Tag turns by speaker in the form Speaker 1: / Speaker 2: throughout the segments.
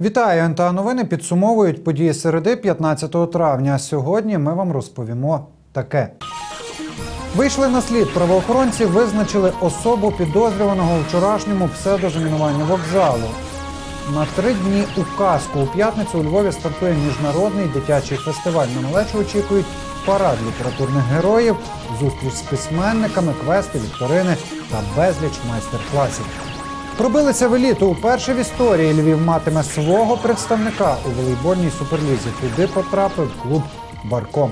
Speaker 1: Вітаю, НТА новини підсумовують події середи 15 травня. Сьогодні ми вам розповімо таке. Вийшли на слід. Правоохоронці визначили особу підозрюваного у вчорашньому псевдозамінуванні вокзалу. На три дні у казку у п'ятницю у Львові стартує міжнародний дитячий фестиваль. На малечу очікують парад літературних героїв, зустріч з письменниками, квести, вікторини та безліч майстер-класів. Пробилися в еліту. Уперше в історії Львів матиме свого представника у волейбольній суперлізі. Туди потрапив клуб Барком.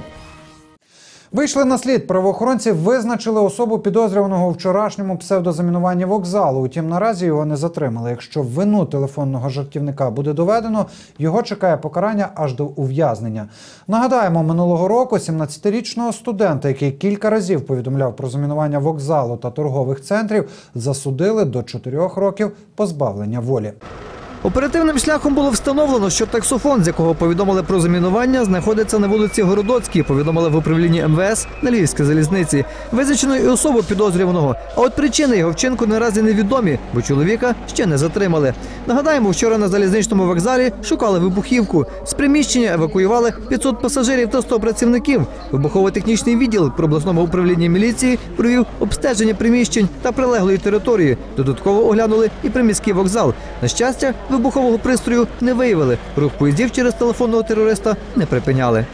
Speaker 1: Вийшли на слід. Правоохоронці визначили особу підозрюваного у вчорашньому псевдозамінуванні вокзалу. Утім, наразі його не затримали. Якщо вину телефонного жартівника буде доведено, його чекає покарання аж до ув'язнення. Нагадаємо, минулого року 17-річного студента, який кілька разів повідомляв про замінування вокзалу та торгових центрів, засудили до 4 років позбавлення волі.
Speaker 2: Оперативним шляхом було встановлено, що таксофон, з якого повідомили про замінування, знаходиться на вулиці Городоцькій. Повідомили в управлінні МВС на Львівській залізниці. Визначено і особу підозрюваного. А от причини його вчинку наразі невідомі, бо чоловіка ще не затримали. Нагадаємо, вчора на залізничному вокзалі шукали вибухівку. З приміщення евакуювали 500 пасажирів та 100 працівників. Вибухово-технічний відділ при обласному управлінні міліції провів обстеження приміщень та прилеглої території. Додатково оглянули і приміський вокзал. На щастя, вибухового пристрою не виявили. Рух поїздів через телефонного терориста не припиняли.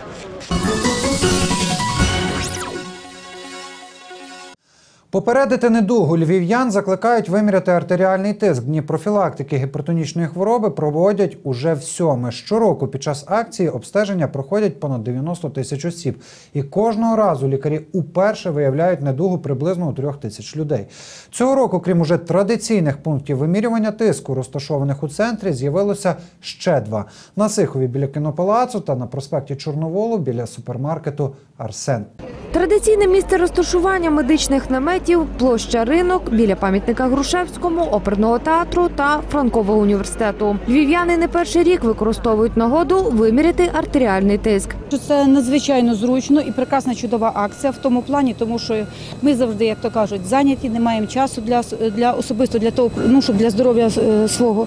Speaker 1: Попередити недугу львів'ян закликають виміряти артеріальний тиск. Дні профілактики гіпертонічної хвороби проводять уже в сьоме. Щороку під час акції обстеження проходять понад 90 тисяч осіб. І кожного разу лікарі уперше виявляють недугу приблизно у трьох тисяч людей. Цього року, крім уже традиційних пунктів вимірювання тиску, розташованих у центрі, з'явилося ще два: на Сихові біля кінопалацу та на проспекті Чорноволу біля супермаркету Арсен.
Speaker 3: Традиційне місце розташування медичних наметів, площа ринок біля пам'ятника Грушевському, оперного театру та Франкового університету. Львів'яни не перший рік використовують нагоду виміряти артеріальний тиск.
Speaker 4: Це надзвичайно зручно і прекрасна чудова акція в тому плані, тому що ми завжди, як то кажуть, зайняті, не маємо часу для для особисто для того, ну щоб для здоров'я е, свого.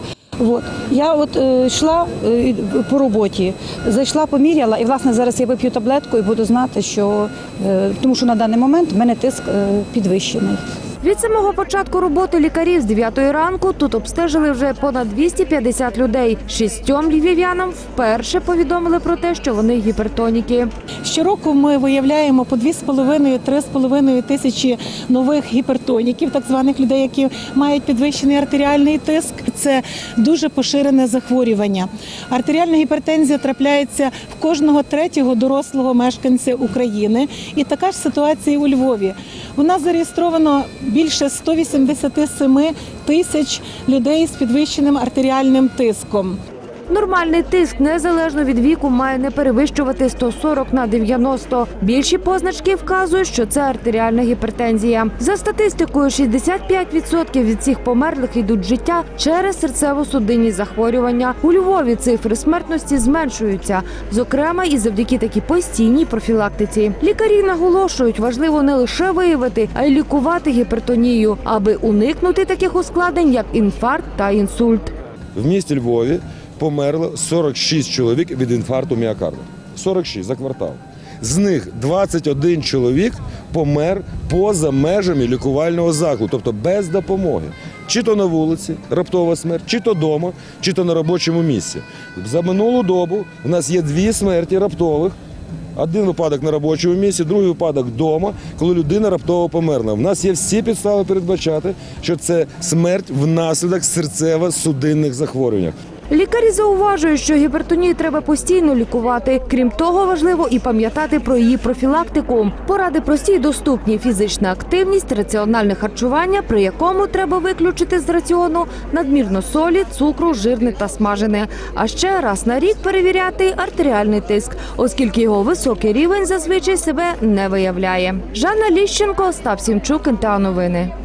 Speaker 4: От я от е, йшла е, по роботі, зайшла, поміряла, і власне зараз я вип'ю таблетку і буду знати, що е, тому, що на даний момент в мене тиск е, підвищений.
Speaker 3: Від самого початку роботи лікарів з 9 ранку тут обстежили вже понад 250 людей. Шістьом львів'янам вперше повідомили про те, що вони гіпертоніки.
Speaker 5: Щороку ми виявляємо по 2,5-3,5 тисячі нових гіпертоніків, так званих людей, які мають підвищений артеріальний тиск. Це дуже поширене захворювання. Артеріальна гіпертензія трапляється в кожного третього дорослого мешканця України. І така ж ситуація у Львові. У нас зареєстровано більше 187 тисяч людей з підвищеним артеріальним тиском.
Speaker 3: Нормальний тиск незалежно від віку має не перевищувати 140 на 90. Більші позначки вказують, що це артеріальна гіпертензія. За статистикою, 65% від цих померлих йдуть життя через серцево-судинні захворювання. У Львові цифри смертності зменшуються, зокрема і завдяки такій постійній профілактиці. Лікарі наголошують, важливо не лише виявити, а й лікувати гіпертонію, аби уникнути таких ускладнень, як інфаркт та інсульт.
Speaker 6: В місті Львові померло 46 чоловік від інфаркту міокарду. 46 за квартал. З них 21 чоловік помер поза межами лікувального закладу, тобто без допомоги. Чи то на вулиці, раптова смерть, чи то вдома, чи то на робочому місці. За минулу добу в нас є дві смерті раптових. Один випадок на робочому місці, другий випадок вдома, коли людина раптово померла. В нас є всі підстави передбачати, що це смерть внаслідок серцево-судинних захворювань.
Speaker 3: Лікарі зауважують, що гіпертонію треба постійно лікувати. Крім того, важливо і пам'ятати про її профілактику. Поради прості й доступні: фізична активність, раціональне харчування, при якому треба виключити з раціону надмірно солі, цукру, жирне та смажене. А ще раз на рік перевіряти артеріальний тиск, оскільки його високий рівень зазвичай себе не виявляє. Жанна Ліщенко, Остап Сімчук, НТА Новини.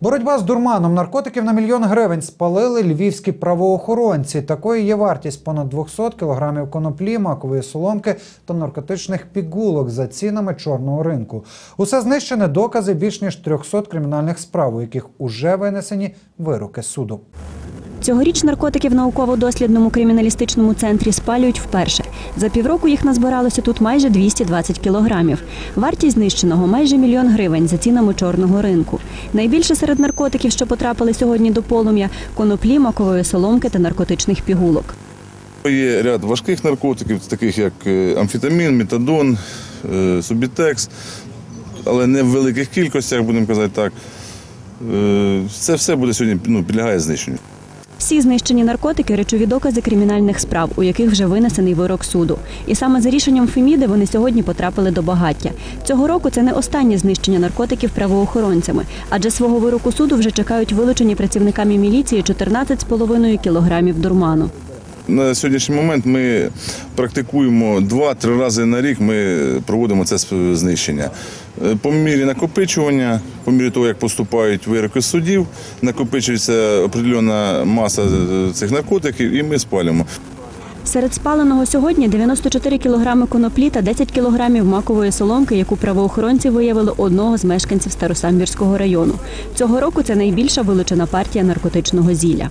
Speaker 1: Боротьба з дурманом наркотиків на мільйон гривень спалили львівські правоохоронці. Такою є вартість понад 200 кілограмів коноплі, макової соломки та наркотичних пігулок за цінами чорного ринку. Усе знищене докази більш ніж 300 кримінальних справ, у яких уже винесені вироки суду.
Speaker 7: Цьогоріч наркотики в науково-дослідному криміналістичному центрі спалюють вперше. За півроку їх назбиралося тут майже 220 кілограмів. Вартість знищеного майже мільйон гривень за цінами чорного ринку. Найбільше серед наркотиків, що потрапили сьогодні до полум'я – коноплі, макової соломки та наркотичних пігулок.
Speaker 8: Є ряд важких наркотиків, таких як е, амфетамін, метадон, е, субітекс, але не в великих кількостях, будемо казати так. Е, Це все буде сьогодні ну, підлягає знищенню.
Speaker 7: Всі знищені наркотики – речові докази кримінальних справ, у яких вже винесений вирок суду. І саме за рішенням Феміди вони сьогодні потрапили до багаття. Цього року це не останнє знищення наркотиків правоохоронцями, адже свого вироку суду вже чекають вилучені працівниками міліції 14,5 кілограмів дурману.
Speaker 8: На сьогоднішній момент ми практикуємо два-три рази на рік. Ми проводимо це знищення. Е, По мірі накопичування, по мірі того, як поступають вироки судів, накопичується определена маса е, цих наркотиків, і ми спалюємо.
Speaker 7: Серед спаленого сьогодні 94 кілограми коноплі та 10 кілограмів макової соломки, яку правоохоронці виявили одного з мешканців Старосамбірського району. Цього року це найбільша вилучена партія наркотичного зілля.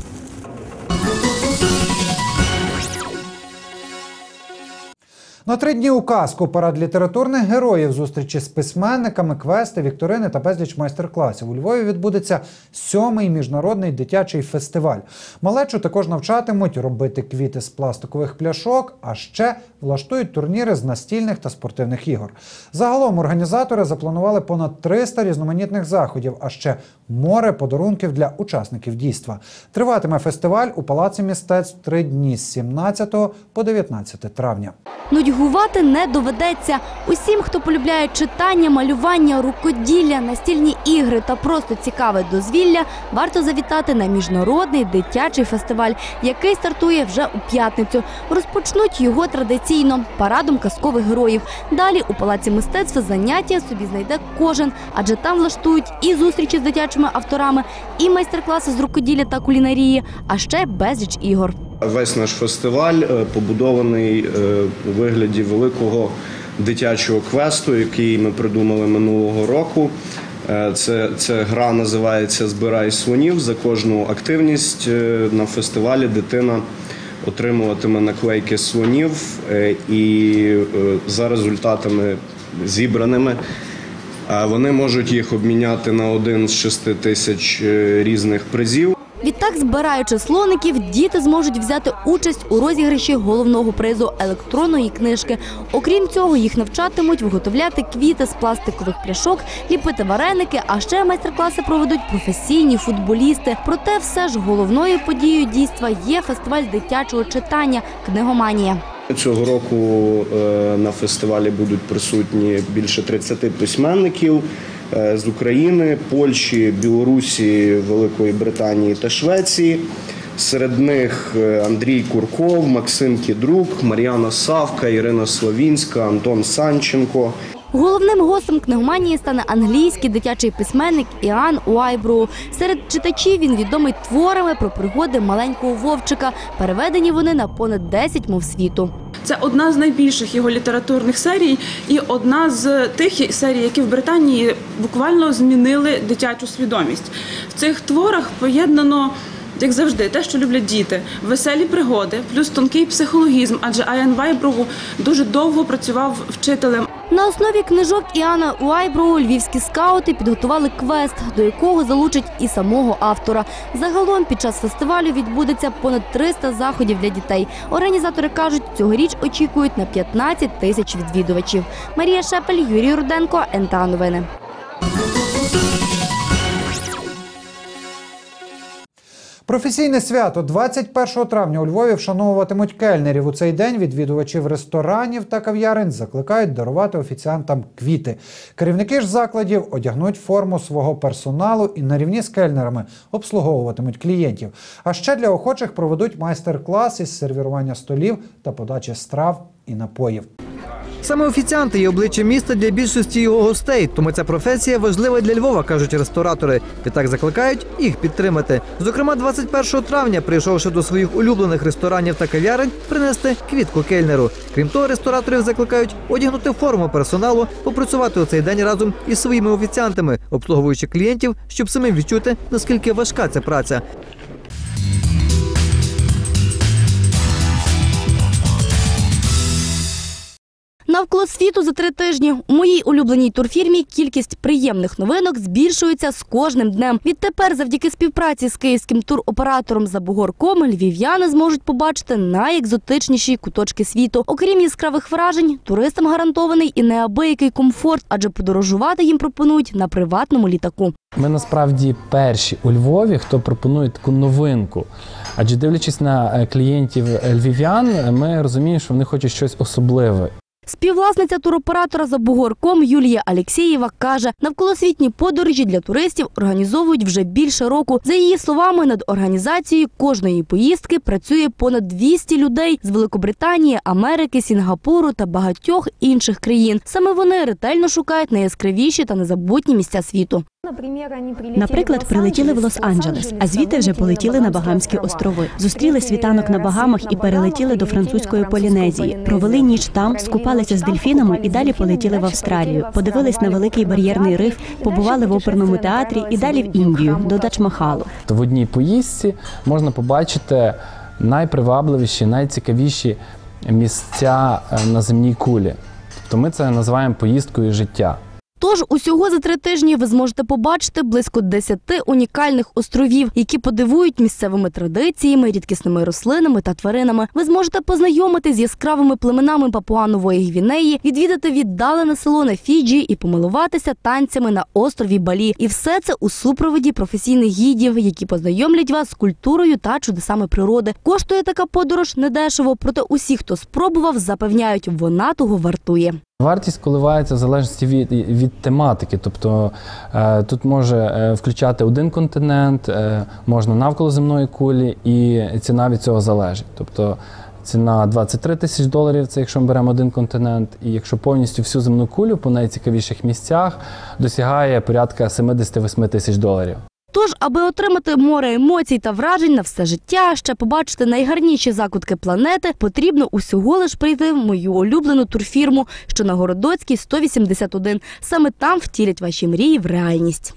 Speaker 1: На три дні у казку парад літературних героїв, зустрічі з письменниками, квести, вікторини та безліч майстер-класів. У Львові відбудеться сьомий міжнародний дитячий фестиваль. Малечу також навчатимуть робити квіти з пластикових пляшок, а ще влаштують турніри з настільних та спортивних ігор. Загалом організатори запланували понад 300 різноманітних заходів, а ще море подарунків для учасників дійства. Триватиме фестиваль у палаці мистецтв три дні з 17 по 19 травня.
Speaker 9: Нудьгувати не доведеться. Усім, хто полюбляє читання, малювання, рукоділля, настільні ігри та просто цікаве дозвілля, варто завітати на міжнародний дитячий фестиваль, який стартує вже у п'ятницю. Розпочнуть його традиційно парадом казкових героїв. Далі у палаці мистецтва заняття собі знайде кожен, адже там влаштують і зустрічі з дитячими авторами, і майстер-класи з рукоділля та кулінарії, а ще безліч ігор.
Speaker 10: Весь наш фестиваль е, побудований е, у вигляді великого дитячого квесту, який ми придумали минулого року. Е, Це, це гра називається Збирай слонів. За кожну активність на фестивалі дитина отримуватиме наклейки слонів, і за результатами зібраними вони можуть їх обміняти на один з шести тисяч різних призів.
Speaker 9: Відтак, збираючи слоників, діти зможуть взяти участь у розіграші головного призу електронної книжки. Окрім цього, їх навчатимуть виготовляти квіти з пластикових пляшок, ліпити вареники, а ще майстер-класи проведуть професійні футболісти. Проте все ж головною подією дійства є фестиваль дитячого читання Книгоманія.
Speaker 10: Цього року е, на фестивалі будуть присутні більше 30 письменників з України, Польщі, Білорусі, Великої Британії та Швеції. Серед них е, Андрій Курков, Максим Кідрук, Мар'яна Савка, Ірина Славінська, Антон Санченко.
Speaker 9: Головним гостем книгоманії стане англійський дитячий письменник Іан Уайброу. Серед читачів він відомий творами про пригоди маленького вовчика. Переведені вони на понад 10 мов світу.
Speaker 11: Це одна з найбільших його літературних серій, і одна з тих серій, які в Британії буквально змінили дитячу свідомість. В цих творах поєднано. Як завжди, те, що люблять діти, веселі пригоди, плюс тонкий психологізм, адже Аян Вайброву дуже довго працював вчителем.
Speaker 9: На основі книжок Іана Уайброу львівські скаути підготували квест, до якого залучать і самого автора. Загалом під час фестивалю відбудеться понад 300 заходів для дітей. Організатори кажуть, цьогоріч очікують на 15 тисяч відвідувачів. Марія Шепель, Юрій Руденко, НТА Новини.
Speaker 1: Професійне свято 21 травня у Львові вшановуватимуть кельнерів. У цей день відвідувачів ресторанів та кав'ярень закликають дарувати офіціантам квіти. Керівники ж закладів одягнуть форму свого персоналу і на рівні з кельнерами обслуговуватимуть клієнтів. А ще для охочих проведуть майстер-клас із сервірування столів та подачі страв і напоїв.
Speaker 2: Саме офіціанти є обличчям міста для більшості його гостей, тому ця професія важлива для Львова, кажуть ресторатори. Відтак закликають їх підтримати. Зокрема, 21 травня, прийшовши до своїх улюблених ресторанів та кав'ярень, принести квітку кельнеру. Крім того, рестораторів закликають одягнути форму персоналу, попрацювати у цей день разом із своїми офіціантами, обслуговуючи клієнтів, щоб самим відчути, наскільки важка ця праця.
Speaker 9: Навколо світу за три тижні у моїй улюбленій турфірмі кількість приємних новинок збільшується з кожним днем. Відтепер, завдяки співпраці з київським туроператором Забугорком, львів'яни зможуть побачити найекзотичніші куточки світу. Окрім яскравих вражень, туристам гарантований і неабиякий комфорт, адже подорожувати їм пропонують на приватному літаку.
Speaker 12: Ми насправді перші у Львові, хто пропонує таку новинку. Адже дивлячись на е, клієнтів е, львів'ян, ми розуміємо, що вони хочуть щось особливе.
Speaker 9: Співвласниця туроператора за Бугорком Юлія Алєксєєва каже, навколосвітні подорожі для туристів організовують вже більше року. За її словами, над організацією кожної поїздки працює понад 200 людей з Великобританії, Америки, Сінгапуру та багатьох інших країн. Саме вони ретельно шукають найяскравіші та незабутні місця світу.
Speaker 7: Наприклад, прилетіли в Лос-Анджелес, а звідти вже полетіли на Багамські острови. Зустріли світанок на Багамах і перелетіли до французької Полінезії. Провели ніч там, скупалися з дельфінами і далі полетіли в Австралію. Подивились на великий бар'єрний риф, побували в оперному театрі і далі в Індію до Дачмахалу.
Speaker 12: То в одній поїздці можна побачити найпривабливіші, найцікавіші місця е, на земній кулі. Тобто ми це називаємо поїздкою життя.
Speaker 9: Тож усього за три тижні ви зможете побачити близько 10 унікальних островів, які подивують місцевими традиціями, рідкісними рослинами та тваринами. Ви зможете познайомитись з яскравими племенами Папуанової Гвінеї, відвідати віддалене село на Фіджі і помилуватися танцями на острові Балі. І все це у супроводі професійних гідів, які познайомлять вас з культурою та чудесами природи. Коштує така подорож недешево, проте усі, хто спробував, запевняють, вона того вартує.
Speaker 12: Вартість коливається в залежності від, від тематики. Тобто е, тут може е, включати один континент, е, можна навколо земної кулі, і ціна від цього залежить. Тобто ціна 23 тисяч доларів, це якщо ми беремо один континент, і якщо повністю всю земну кулю по найцікавіших місцях досягає порядка 78 тисяч доларів.
Speaker 9: Тож, аби отримати море емоцій та вражень на все життя, ще побачити найгарніші закутки планети, потрібно усього лиш прийти в мою улюблену турфірму, що на Городоцькій 181. Саме там втілять ваші мрії в реальність.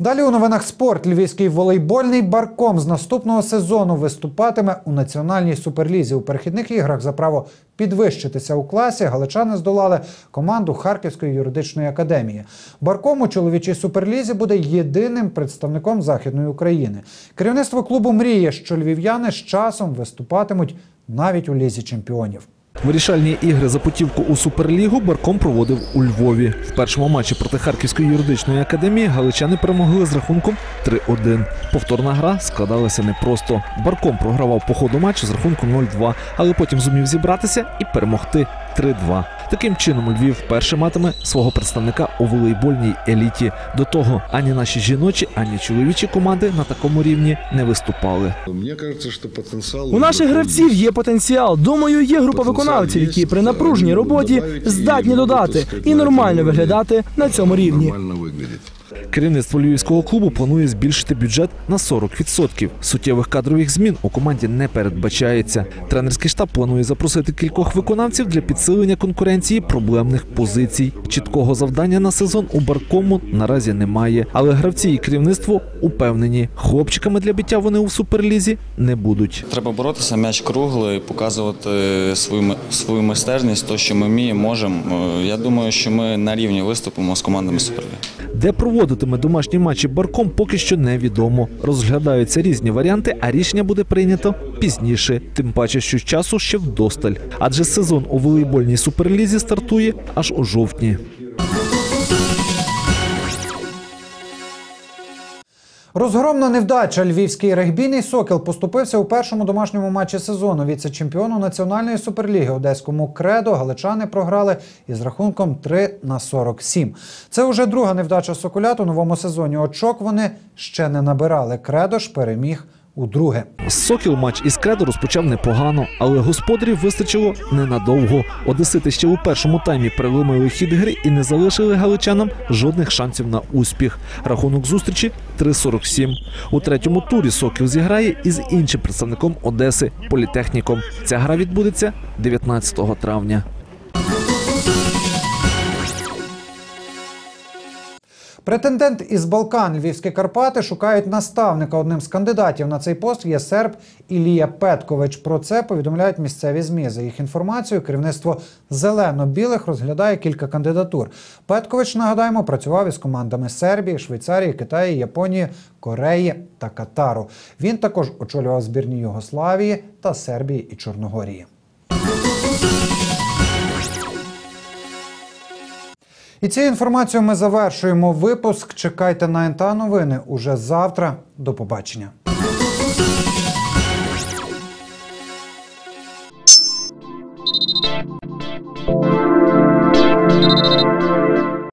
Speaker 1: Далі у новинах спорт. Львівський волейбольний барком з наступного сезону виступатиме у національній суперлізі. У перехідних іграх за право підвищитися у класі галичани здолали команду Харківської юридичної академії. Барком у чоловічій суперлізі буде єдиним представником західної України. Керівництво клубу мріє, що львів'яни з часом виступатимуть навіть у лізі чемпіонів.
Speaker 13: Вирішальні ігри за путівку у Суперлігу Барком проводив у Львові. В першому матчі проти Харківської юридичної академії галичани перемогли з рахунком 3-1. Повторна гра складалася непросто. Барком програвав по ходу матчу з рахунком 0-2, але потім зумів зібратися і перемогти 3-2. Таким чином Львів вперше матиме свого представника у волейбольній еліті. До того ані наші жіночі, ані чоловічі команди на такому рівні не виступали.
Speaker 14: Мені кажеться, що потенціал
Speaker 15: У наших гравців є потенціал. Думаю, є група виконавців, які при напружній роботі здатні додати і нормально виглядати на цьому рівні.
Speaker 13: Керівництво львівського клубу планує збільшити бюджет на 40%. Суттєвих кадрових змін у команді не передбачається. Тренерський штаб планує запросити кількох виконавців для підсилення конкуренції проблемних позицій. Чіткого завдання на сезон у баркому наразі немає, але гравці і керівництво упевнені, хлопчиками для биття вони у суперлізі не будуть.
Speaker 16: Треба боротися, м'яч круглий, показувати свою свою майстерність, то що ми вміємо, можемо. Е, Я думаю, що ми на рівні виступимо з командами Суперліги.
Speaker 13: Де проводитиме домашні матчі барком, поки що невідомо. Розглядаються різні варіанти, а рішення буде прийнято пізніше. Тим паче, що часу ще вдосталь. Адже сезон у волейбольній суперлізі стартує аж у жовтні.
Speaker 1: Розгромна невдача. Львівський регбійний сокіл поступився у першому домашньому матчі сезону. Віце-чемпіону національної суперліги одеському кредо галичани програли із рахунком 3 на 47. Це уже друга невдача соколят у новому сезоні. Очок вони ще не набирали. Кредо ж переміг у друге.
Speaker 13: Сокіл матч із кредо розпочав непогано, але господарів вистачило ненадовго. Одесити ще у першому таймі приломили хід гри і не залишили галичанам жодних шансів на успіх. Рахунок зустрічі 3-47. У третьому турі Сокіл зіграє із іншим представником Одеси політехніком. Ця гра відбудеться 19 травня.
Speaker 1: Претендент із Балкан Львівські Карпати шукають наставника. Одним з кандидатів на цей пост є серб Ілія Петкович. Про це повідомляють місцеві змі. За їх інформацією, керівництво зелено-білих розглядає кілька кандидатур. Петкович, нагадаємо, працював із командами Сербії, Швейцарії, Китаю, Японії, Кореї та Катару. Він також очолював збірні Югославії та Сербії і Чорногорії. І цією інформацією ми завершуємо випуск. Чекайте на НТА новини уже завтра. До побачення.